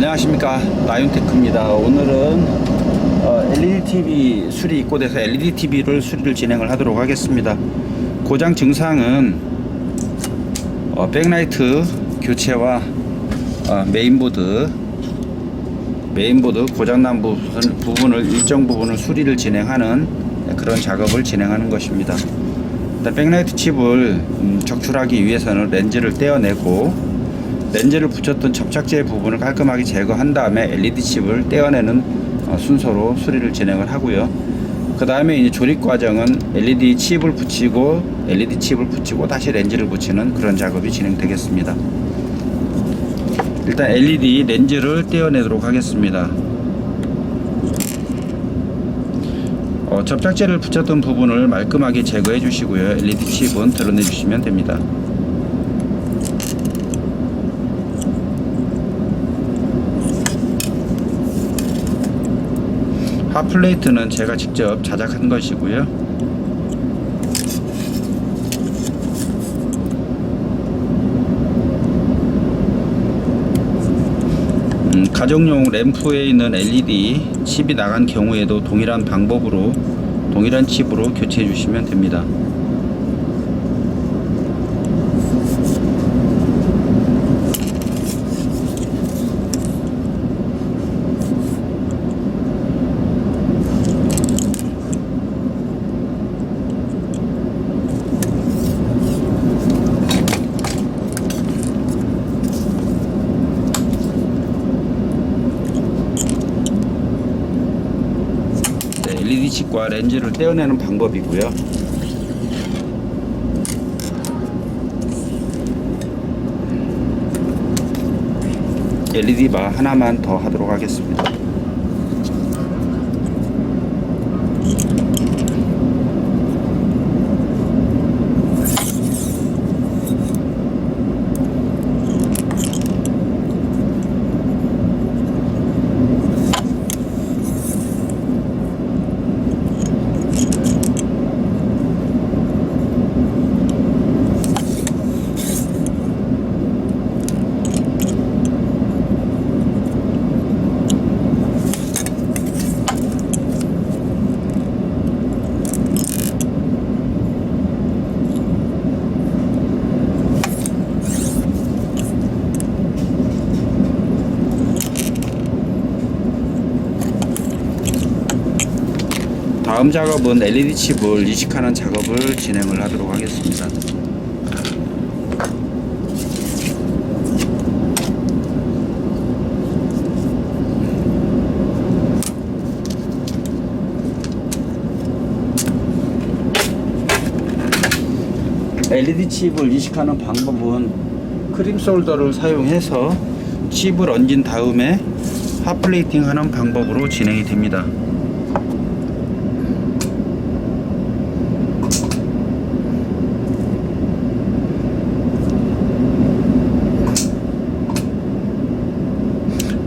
안녕하십니까. 라이온테크입니다. 오늘은 어, LED TV 수리 입고돼서 LED TV를 수리를 진행을 하도록 하겠습니다. 고장 증상은 어, 백라이트 교체와 어, 메인보드 메인보드 고장난 부분, 부분을 일정 부분을 수리를 진행하는 그런 작업을 진행하는 것입니다. 일단 백라이트 칩을 음, 적출하기 위해서는 렌즈를 떼어내고 렌즈를 붙였던 접착제 부분을 깔끔하게 제거한 다음에 LED 칩을 떼어내는 어, 순서로 수리를 진행을 하고요. 그 다음에 이제 조립 과정은 LED 칩을 붙이고 LED 칩을 붙이고 다시 렌즈를 붙이는 그런 작업이 진행되겠습니다. 일단 LED 렌즈를 떼어내도록 하겠습니다. 어, 접착제를 붙였던 부분을 말끔하게 제거해 주시고요. LED 칩은 드러내 주시면 됩니다. 핫플레이트는 제가 직접 자작한 것이고요. 음, 가정용 램프에 있는 LED 칩이 나간 경우에도 동일한 방법으로 동일한 칩으로 교체해 주시면 됩니다. 칩과 렌즈를 떼어내는 방법이고요. LED 바 하나만 더 하도록 하겠습니다. 다음 작업은 LED 칩을 이식하는 작업을 진행을 하도록 하겠습니다. LED 칩을 이식하는 방법은 크림 솔더를 사용해서 칩을 얹은 다음에 핫플레이팅 하는 방법으로 진행이 됩니다.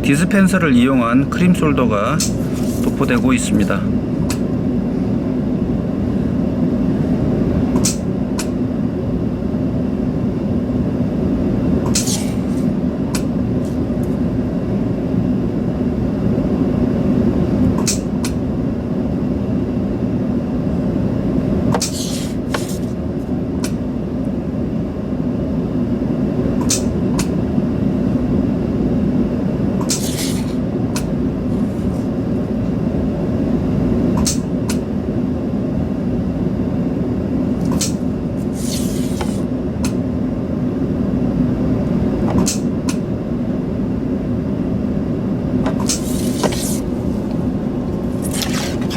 디스펜서를 이용한 크림 솔더가 도포되고 있습니다.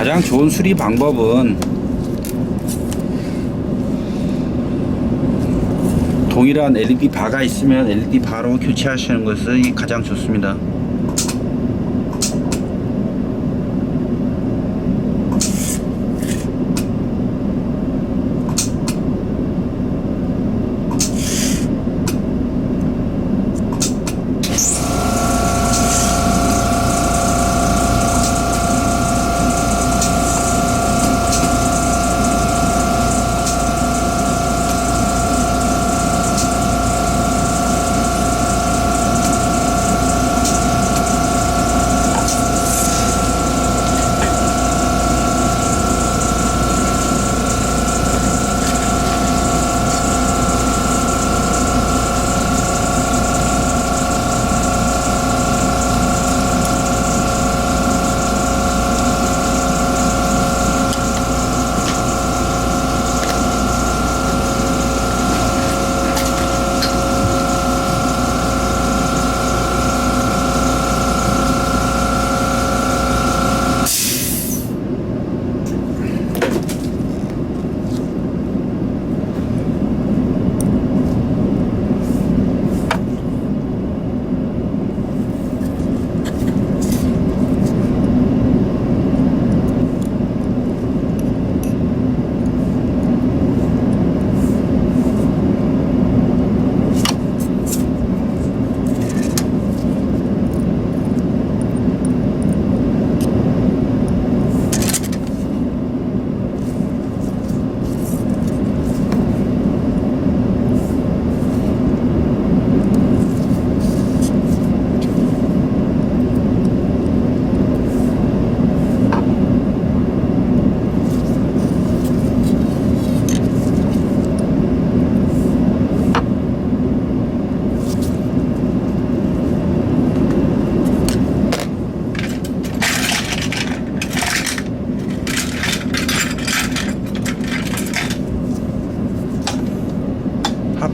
가장 좋은 수리 방법은 동일한 LED 바가 있으면 LED 바로 교체하시는 것이 가장 좋습니다.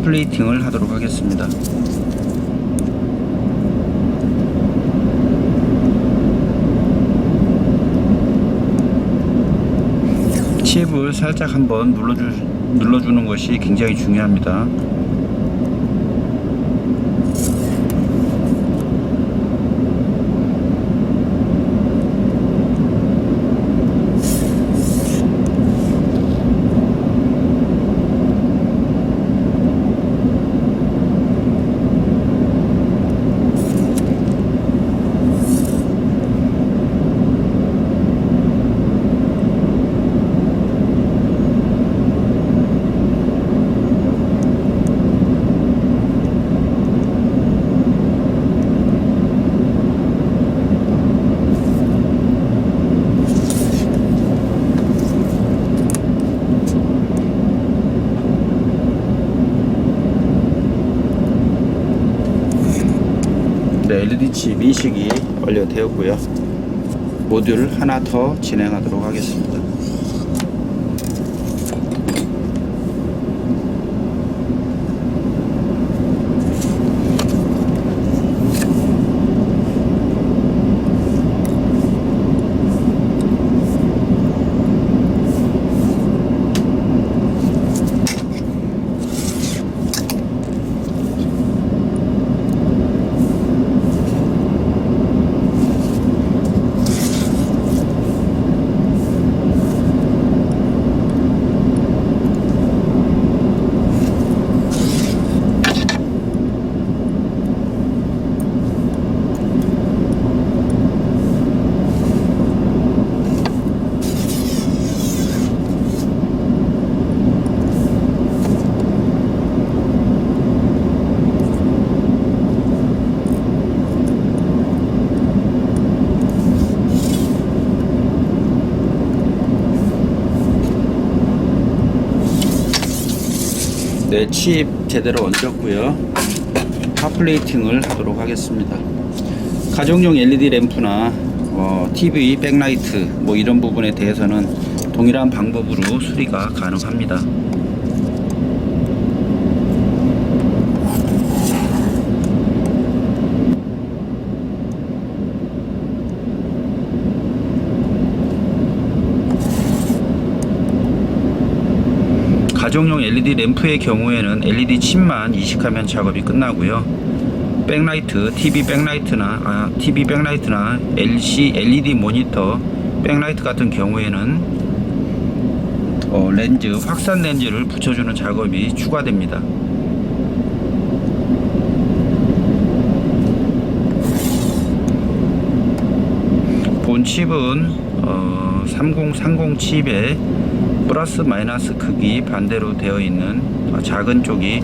플레이팅을 하도록 하겠습니다. 칩을 살짝 한번 눌러주, 눌러주는 것이 굉장히 중요합니다. 칩 이식이 완료되었고요. 모듈 하나 더 진행하도록 하겠습니다. 네, 칩 제대로 얹었고요. 핫플레이팅을 하도록 하겠습니다. 가정용 LED 램프나 어, TV 백라이트 뭐 이런 부분에 대해서는 동일한 방법으로 수리가 가능합니다. 가정용 LED 램프의 경우에는 LED 칩만 이식하면 작업이 끝나고요. 백라이트, TV 백라이트나 아, TV 백라이트나 LC LED 모니터 백라이트 같은 경우에는 어, 렌즈 확산 렌즈를 붙여주는 작업이 추가됩니다. 본 칩은 어, 3030 칩에 플러스 마이너스 크기 반대로 되어 있는 어, 작은 쪽이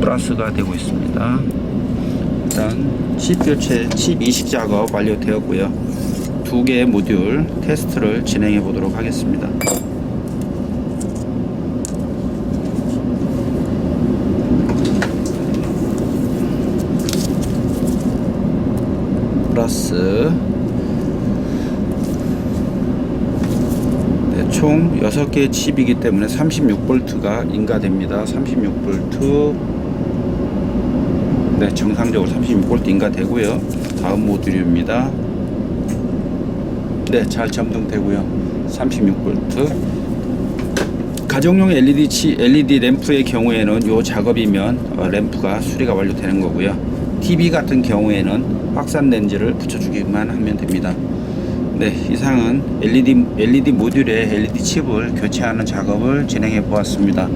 플러스가 되고 있습니다. 일단 칩 교체, 칩 이식 작업 완료되었고요. 두 개의 모듈 테스트를 진행해 보도록 하겠습니다. 플러스 총 6개의 칩이기 때문에 36V가 인가됩니다. 36V 네, 정상적으로 36V 인가되고요. 다음 모듈입니다. 네, 잘 점등되고요. 36V 가정용 LED, 치, LED 램프의 경우에는 이 작업이면 어, 램프가 수리가 완료되는 거고요. TV 같은 경우에는 확산 렌즈를 붙여주기만 하면 됩니다. 네, 이상은 LED, LED 모듈에 LED 칩을 교체하는 작업을 진행해 보았습니다.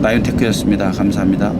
나윤테크였습니다. 감사합니다.